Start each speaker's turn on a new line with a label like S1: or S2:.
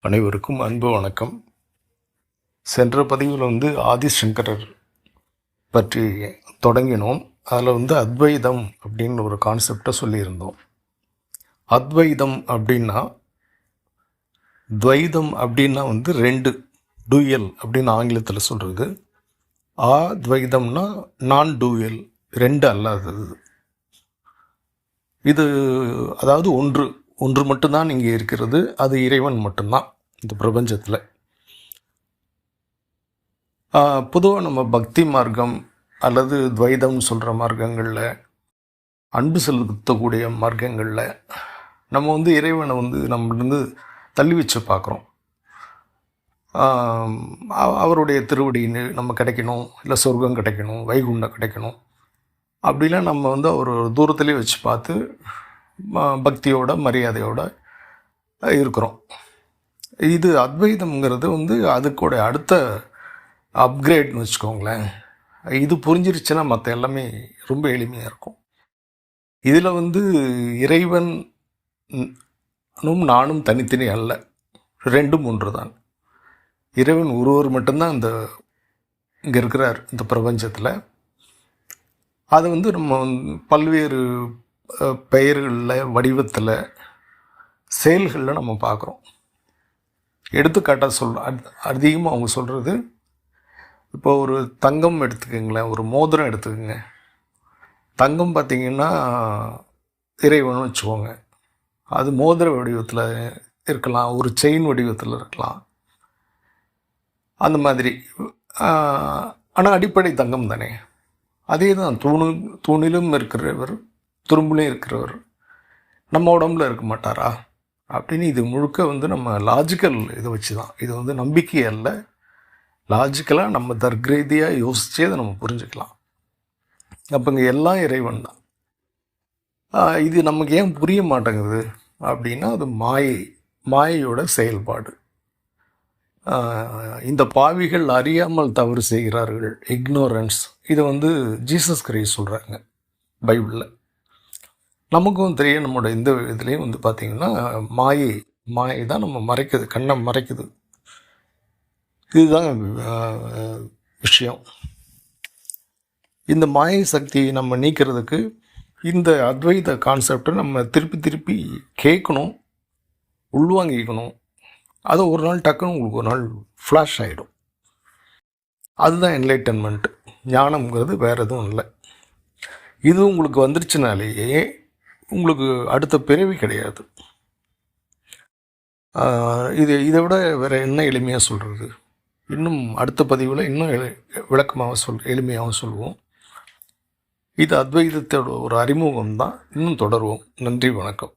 S1: அனைவருக்கும் அன்பு வணக்கம். சென்ற பதிவில் வந்து ஆதிசங்கரர் பற்றி தொடங்கினோம். அதில் வந்து அத்வைதம் அப்படின்னு ஒரு கான்செப்டை சொல்லியிருந்தோம். அத்வைதம் அப்படின்னா துவைதம் அப்படின்னா வந்து ரெண்டு டூயல் அப்படின்னு ஆங்கிலத்தில் சொல்கிறது ஆத்வைதம்னா நான் டூயல் ரெண்டு அல்லாதது. இது அதாவது ஒன்று. ஒன்று மட்டும்தான் இங்கே இருக்கிறது. அது இறைவன் மட்டும்தான் இந்த பிரபஞ்சத்தில். பொதுவாக நம்ம பக்தி மார்க்கம் அல்லது துவைதம் சொல்கிற மார்க்கங்களில் அன்பு செலுத்தக்கூடிய மார்க்கங்களில் நம்ம வந்து இறைவனை வந்து நம்மளிருந்து தள்ளி வச்சு பார்க்குறோம். அவருடைய திருவடி நம்ம கிடைக்கணும் இல்லை சொர்க்கம் கிடைக்கணும் வைகுண்டம் கிடைக்கணும். அப்படிலாம் நம்ம வந்து அவர் தூரத்துலேயே வச்சு பார்த்து பக்தியோட மரியாதையோட இருக்கிறோம். இது அத்வைதம்ங்கிறது வந்து அதுக்கூட அடுத்த அப்கிரேட்னு வச்சுக்கோங்களேன். இது புரிஞ்சிருச்சுன்னா மற்ற எல்லாமே ரொம்ப எளிமையாக இருக்கும். இதில் வந்து இறைவன் நானும் தனித்தனி அல்ல. ரெண்டும் ஒன்று தான் இறைவன் ஒருவர் மட்டும்தான் இந்த இங்கே இருக்கிறார் இந்த பிரபஞ்சத்தில். அதை வந்து நம்ம பல்வேறு பெயர்களில் வடிவத்தில் செயல்களில் நம்ம பார்க்குறோம். எடுத்துக்காட்டாக சொல் அதிகமாக அவங்க சொல்கிறது இப்போ ஒரு தங்கம் எடுத்துக்கோங்களேன் ஒரு மோதிரம் எடுத்துக்கோங்க. தங்கம் பார்த்திங்கன்னா இறைவன் வச்சுக்கோங்க. அது மோதிர வடிவத்தில் இருக்கலாம் ஒரு செயின் வடிவத்தில் இருக்கலாம். அந்த மாதிரி. ஆனால் அடிப்படை தங்கம் தானே. அதே தான் தூணு தூணிலும் இருக்கிறவர் துரும்புலையும் இருக்கிறவர். நம்ம உடம்புல இருக்க மாட்டாரா? அப்படின்னு இது முழுக்க வந்து நம்ம லாஜிக்கல் இதை வச்சு தான் இது வந்து நம்பிக்கை அல்ல. லாஜிக்கலாக நம்ம தர்க்ரீதியாக யோசிச்சே அதை நம்ம புரிஞ்சுக்கலாம். அப்போ இங்கே எல்லாம் இறைவன் தான். இது நமக்கு ஏன் புரிய மாட்டேங்குது? அப்படின்னா அது மாயை மாயையோட செயல்பாடு. இந்த பாவிகள் அறியாமல் தவறு செய்கிறார்கள். இக்னோரன்ஸ் இதை வந்து ஜீசஸ் கிரைஸ் சொல்கிறாங்க பைபிளில். நமக்கும் தெரியும் நம்மளோட இந்த இதுலேயும் வந்து பார்த்திங்கன்னா மாயை மாயை தான் நம்ம மறைக்குது கண்ணை மறைக்குது. இதுதான் விஷயம். இந்த மாயை சக்தியை நம்ம நீக்கிறதுக்கு இந்த அத்வைத கான்செப்டை நம்ம திருப்பி திருப்பி கேட்கணும் உள்வாங்கிக்கணும். அது ஒரு நாள் டக்குன்னு உங்களுக்கு ஒரு நாள் ஃப்ளாஷ் ஆகிடும் அதுதான் என்லைட்டன்மெண்ட் ஞானம்ங்கிறது வேறு எதுவும் இல்லை. இது உங்களுக்கு வந்துருச்சுனாலேயே உங்களுக்கு அடுத்த பிறவி கிடையாது. இது இதை விட வேறு என்ன எளிமையாக சொல்கிறது இன்னும் அடுத்த பதிவில் இன்னும் விளக்கமாக சொல் எளிமையாகவும் சொல்லுவோம் இது அத்வைதத்தோட ஒரு அறிமுகம் தான் இன்னும் தொடருவோம். நன்றி வணக்கம்.